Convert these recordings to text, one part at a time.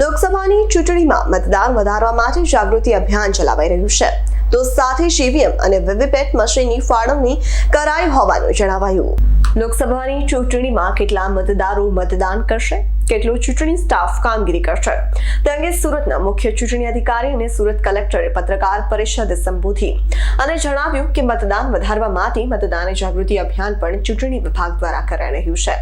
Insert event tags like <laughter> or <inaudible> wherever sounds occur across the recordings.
લોકસભાની ચૂંટણીમાં મતદાન વધારવા માટે જાગૃતિ અભિયાન ચલાવાઈ રહ્યું છે. તો સાથે સીવીએમ અને વીવીપેટ મશીનની ફાળવણી કરાઈ હોવાનું જણાવાયું. લોકસભાની ચૂંટણીમાં કેટલા મતદારો મતદાન કરશે? કેટલો ચૂંટણી સ્ટાફ કામગીરી કરશે? તે અંગે સુરતના મુખ્ય ચૂંટણી અધિકારી અને સુરત કલેક્ટરે પત્રકાર પરિષદ સંબોધી અને જણાવ્યું કે મતદાન વધારવા માટે મતદાન જાગૃતિ અભિયાન પણ ચૂંટણી વિભાગ દ્વારા કરાઈ રહ્યું છે.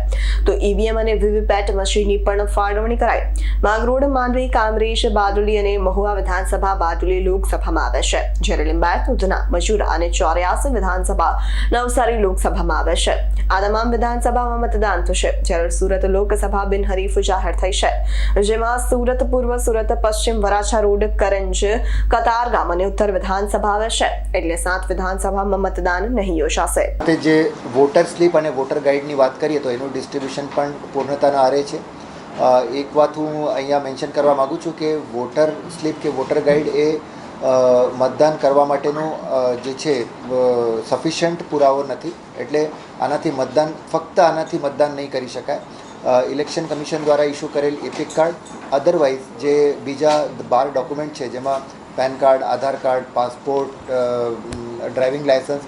તો ઈવીએમ અને વીવીપેટ મશીનની પણ ફાળવણી કરાઈ. માંગરોળ, માંડવી કામરેજ બારડોલી અને મહુવા વિધાનસભા બારડોલી લોકસભામાં આવે છે. જ્યારે લિંબાયત, ઉધના, મજૂરા અને ચોર્યાસી વિધાનસભા નવસારી લોકસભામાં આવે છે. આ તમામ વિધાનસભામાં મતદાન થશે. જ્યારે સુરત લોકસભા બિનહરીફ જાહેર થઈ છે. જેમાં સુરત, પૂર્વ સુરત, પશ્ચિમ વરાછા રોડ, કરંજ કતારગામ અને ઉત્તર વિધાનસભા આવે એટલે સાત વિધાનસભામાં મતદાન નહીં યોજાશે. જે વોટર સ્લીપ અને વોટર ગાઈડની વાત કરીએ તો એનું ડિસ્ટ્રીબ્યુશન પણ પૂર્ણતાના આરે છે. એક વાત હું અહીંયા મેન્શન કરવા માગું છું કે વોટર સ્લીપ કે વોટર ગાઈડ એ મતદાન કરવા માટેનું જે છે સફિશિયન્ટ પુરાવો નથી. એટલે આનાથી મતદાન, ફક્ત આનાથી મતદાન નહીં કરી શકાય. ઇલેક્શન કમિશન દ્વારા ઇસ્યુ કરેલ એપિક કાર્ડ. અધરવાઇઝ જે બીજા બાર ડોક્યુમેન્ટ છે, જેમાં PAN card, Aadhaar card, passport driving licence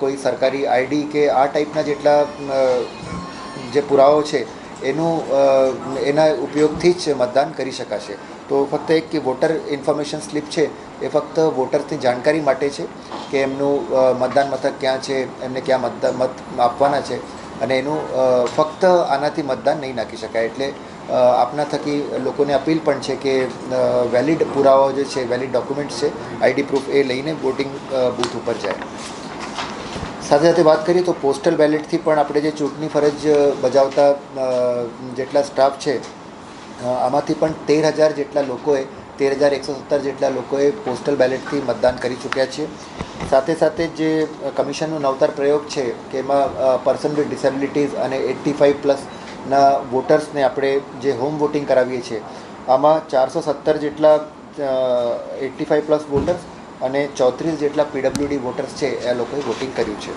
કોઈ સરકારી આઈડી કે આ ટાઈપના જેટલા જે પુરાવો છે, એનું એના ઉપયોગથી જ મતદાન કરી શકાશે. તો ફક્ત એક કે વોટર ઇન્ફોર્મેશન સ્લીપ છે, એ ફક્ત વોટર્સની જાણકારી માટે છે કે એમનું મતદાન મથક ક્યાં છે, એમને ક્યાં મતદાન મત આપવાના છે. અને એનું ફક્ત આનાથી મતદાન નહીં નાખી શકાય. એટલે આપના થકી લોકોને અપીલ પણ છે કે વેલિડ પુરાવાઓ જે છે વેલિડ ડોક્યુમેન્ટ્સ છે આઈડી પ્રૂફ એ લઈને વોટિંગ બૂથ ઉપર જાય. સાથે સાથે વાત કરીએ તો પોસ્ટલ બેલેટથી પણ આપણે જે ચૂંટણી ફરજ બજાવતા જેટલા સ્ટાફ છે આમાંથી પણ તેર હજાર જેટલા લોકોએ, તેર હજાર એકસો સત્તર જેટલા લોકોએ પોસ્ટલ બેલેટથી મતદાન કરી ચૂક્યા છે. સાથે સાથે જે કમિશનનો નવતર પ્રયોગ છે, કે એમાં પર્સન વિથ ડિસેબિલિટીઝ અને એટ્ટી ફાઇવ પ્લસના વોટર્સને આપણે જે હોમ વોટિંગ કરાવીએ છીએ, આમાં ચારસો સત્તર જેટલા એટ્ટી ફાઇવ પ્લસ વોટર્સ અને ચોત્રીસ જેટલા પીડબ્લ્યુડી વોટર્સ છે, એ લોકોએ વોટિંગ કર્યું છે.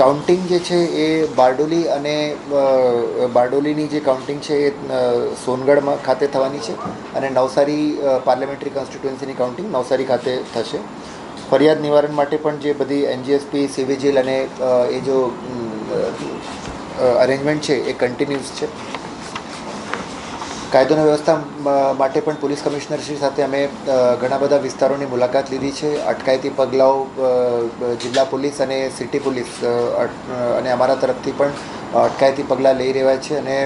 કાઉન્ટિંગ જે છે એ બારડોલી અને બારડોલીની જે કાઉન્ટિંગ છે એ સોનગઢમાં ખાતે થવાની છે અને નવસારી પાર્લામેન્ટરી કોન્સ્ટિટ્યુન્સીની કાઉન્ટિંગ નવસારી ખાતે થશે. ફરિયાદ નિવારણ માટે પણ જે બધી એનજીએસપી સિવિજિલ અને એ જો અરેન્જમેન્ટ છે એ કન્ટિન્યુઅસ છે. કાયદો અને વ્યવસ્થા માટે પણ પોલીસ કમિશનરશ્રી સાથે અમે ઘણા બધા વિસ્તારોની મુલાકાત લીધી છે. અટકાયતી પગલાઓ જિલ્લા પોલીસ અને સિટી પોલીસ અને અમારા તરફથી પણ અટકાયતી પગલાં લઈ રહ્યા છે અને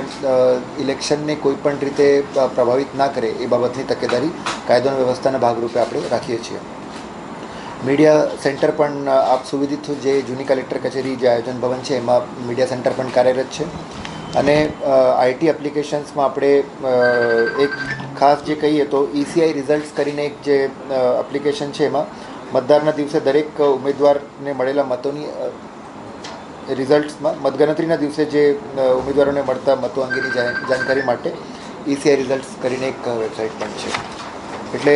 ઇલેક્શનને કોઈ પણ રીતે પ્રભાવિત ના કરે એ બાબતની તકેદારી કાયદો અને વ્યવસ્થાના ભાગરૂપે આપણે રાખીએ છીએ. મીડિયા સેન્ટર પણ આપ સુવિધિત જે જૂની કલેક્ટર કચેરી જે આયોજન ભવન છે, એમાં મીડિયા સેન્ટર પણ કાર્યરત છે. અને આઈટી એપ્લિકેશન્સમાં આપણે એક ખાસ જે કહીએ તો ઈસીઆઈ રિઝલ્ટ્સ કરીને એક જે એપ્લિકેશન છે એમાં, મતદારના દિવસે દરેક ઉમેદવારને મળેલા મતોની રિઝલ્ટ્સમાં મતગણતરીના દિવસે જે ઉમેદવારોને મળતા મતો અંગેની જાણકારી માટે ઈસીઆઈ રિઝલ્ટ્સ કરીને એક વેબસાઇટ પણ છે. એટલે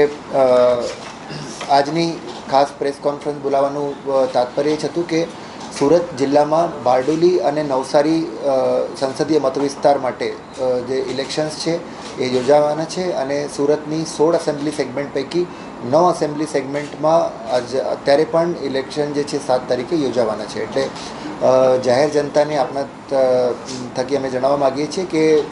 આજની ખાસ પ્રેસ કોન્ફરન્સ બોલાવવાનું તાત્પર્ય એ જ હતું કે સુરત જિલ્લામાં બારડોલી અને નવસારી સંસદીય મતવિસ્તાર માટે જે ઇલેક્શન્સ છે એ યોજાવાના છે અને સુરતની સોળ એસેમ્બલી સેગમેન્ટ પૈકી નવ એસેમ્બલી સેગમેન્ટમાં આજ અત્યારે પણ ઇલેક્શન જે છે સાત તારીખે યોજાવાના છે. એટલે જાહેર જનતાને આપણા થકી અમે જણાવવા માગીએ છીએ કે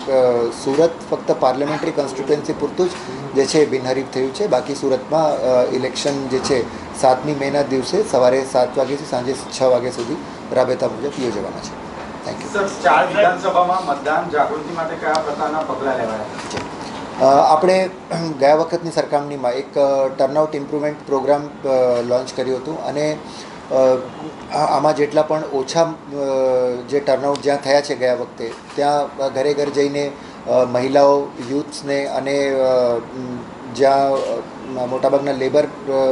સુરત ફક્ત પાર્લામેન્ટરી કોન્સ્ટિટ્યુએન્સી પૂરતું જ જે છે બિનહરીફ થયું છે. બાકી સુરતમાં ઇલેક્શન જે છે સાતમી મેના દિવસે સવારે સાત વાગ્યાથી સાંજે છ વાગ્યા સુધી રાબેતા મુજબ યોજવાના છે. થેન્ક યુ સર ચાર વિધાનસભામાં મતદાન જાગૃતિ માટે કયા પ્રકારના પગલાં લેવાયા? અ, આપણે <clears throat> ગયા વખતની સરખામણીમાં એક ટર્નઆઉટ ઇમ્પ્રુવમેન્ટ પ્રોગ્રામ લોન્ચ કર્યું હતું અને આમાં જેટલા પણ ઓછા જે ટર્નઆઉટ જ્યાં થયા છે ગયા વખતે, ત્યાં ઘરે ઘર જઈને મહિલાઓ યુથ્સને અને જ્યાં મોટાભાગના લેબર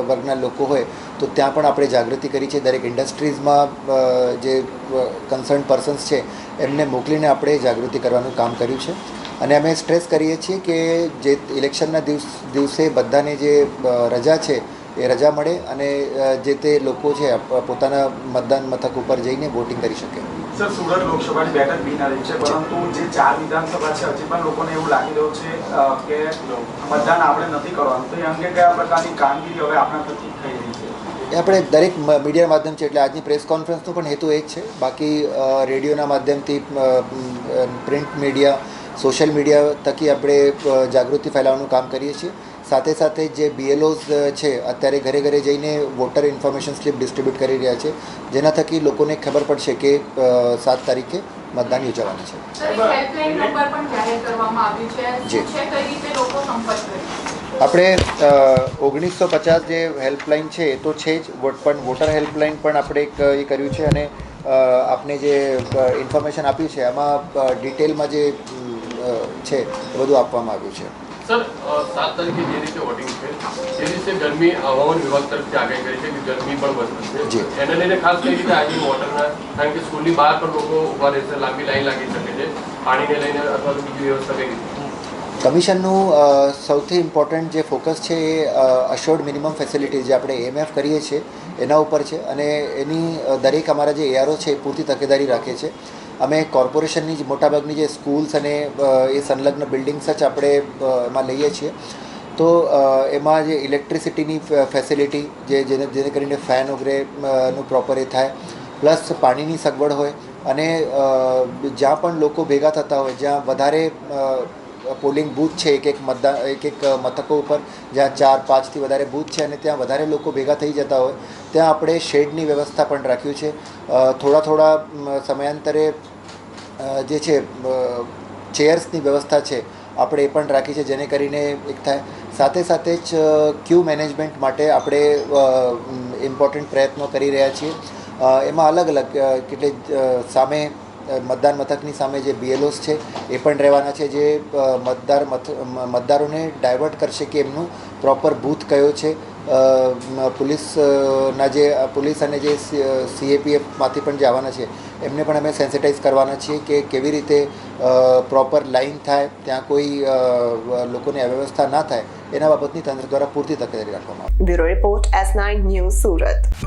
વર્ગના લોકો હોય, તો ત્યાં પણ આપણે જાગૃતિ કરી છે. દરેક ઇન્ડસ્ટ્રીઝમાં જે કન્સર્ન પર્સન્સ છે, એમને મોકલીને આપણે જાગૃતિ કરવાનું કામ કર્યું છે. અને અમે સ્ટ્રેસ કરીએ છીએ કે જે ઇલેક્શનના દિવસ દિવસે બધાને જે રજા છે એ રજા મળે અને જે તે લોકો છે પોતાના મતદાન મથક ઉપર જઈને વોટિંગ કરી શકે. સર સુરત લોકસભાની બેઠક બિનહરીફ છે પરંતુ જે ચાર વિધાનસભા છે હજી પણ લોકોને એવું લાગી રહ્યું છે કે મતદાન આપણે નથી કરવાનું. તો એ અંગે કયા પ્રકારની કામગીરી હવે આપણા થકી થઈ રહી છે? આપણે દરેક મીડિયા માધ્યમ છે એટલે આજની પ્રેસ કોન્ફરન્સનો પણ હેતુ એ જ છે. બાકી રેડિયોના માધ્યમથી પ્રિન્ટ મીડિયા સોશિયલ મીડિયા થકી આપણે જાગૃતિ ફેલાવવાનું કામ કરીએ છીએ. સાથે સાથે જે બીએલઓઝ છે અત્યારે ઘરે ઘરે જઈને વોટર ઇન્ફોર્મેશન સ્લિપ ડિસ્ટ્રીબ્યુટ કરી રહ્યા છે. જેના થકી લોકોને ખબર પડશે કે સાત તારીખે મતદાન યોજાવાનું છે. જી. આપણે ઓગણીસો પચાસ જે હેલ્પલાઇન છે એ તો છે જ વોટ પણ વોટર હેલ્પલાઇન પણ આપણે એક એ કર્યું છે અને આપને જે ઇન્ફોર્મેશન આપ્યું છે એમાં ડિટેલમાં જે છે એ બધું આપવામાં આવ્યું છે. સર સાત તારીખે જે રીતે વોટિંગ છે એ રીતે ગરમી હવામાન વિભાગ તરફથી આગાહી કરી છે કે ગરમી પણ વધશે. એને લઈને ખાસ કઈ રીતે આજે વોટરના કારણ કે સ્કૂલની બહાર પણ લોકો ઊભા રહેશે લાંબી લાઈન લાગી શકે છે પાણીને લઈને અથવા તો બીજી વ્યવસ્થા કઈ રીતે? કમિશનનું સૌથી ઇમ્પોર્ટન્ટ જે ફોકસ છે એ અશ્યોર્ડ મિનિમમ ફેસિલિટીઝ જે આપણે એમએફ કરીએ છીએ એના ઉપર છે. અને એની દરેક અમારા જે એઆરઓ છે એ પૂરતી તકેદારી રાખે છે. અમે કોર્પોરેશનની જ મોટાભાગની જે સ્કૂલ્સ અને એ સંલગ્ન બિલ્ડિંગ્સ જ આપણે એમાં લઈએ છીએ. તો એમાં જે ઇલેક્ટ્રિસિટીની ફેસિલિટી જે, જેને જેને કરીને ફેન વગેરે નું પ્રોપર એ થાય, પ્લસ પાણીની સગવડ હોય અને જ્યાં પણ લોકો ભેગા થતા હોય, જ્યાં વધારે પોલિંગ બૂથ છે, એક એક મતદાન એક એક મથકો ઉપર જ્યાં ચાર, પાંચથી વધારે બૂથ છે અને ત્યાં વધારે લોકો ભેગા થઈ જતા હોય, ત્યાં આપણે શેડની વ્યવસ્થા પણ રાખ્યું છે. થોડા થોડા સમયાંતરે જે છે ચેર્સની વ્યવસ્થા છે, આપણે એ પણ રાખી છે, જેને કરીને એક થાય. સાથે સાથે જ ક્યુ મેનેજમેન્ટ માટે આપણે ઇમ્પોર્ટન્ટ પ્રયત્નો કરી રહ્યા છીએ. એમાં અલગ અલગ કેટલી સામે મતદાન મથકની સામે જે બીએલઓસ છે એ પણ રહેવાના છે જે મતદાર મતદારોને ડાયવર્ટ કરશે કે એમનું પ્રોપર બૂથ કયો છે. અ, મ- પોલીસ અ, ના જે પોલીસ અને જે સીએપીએફમાંથી પણ જે આવવાના છે એમને પણ અમે સેન્સિટાઈઝ કરવાના છીએ કે કેવી રીતે પ્રોપર લાઇન થાય ત્યાં કોઈ લોકોની અવ્યવસ્થા ના થાય એના બાબતની તંત્ર દ્વારા પૂરતી તકેદારી રાખવામાં આવે. Bureau report S nine news Surat.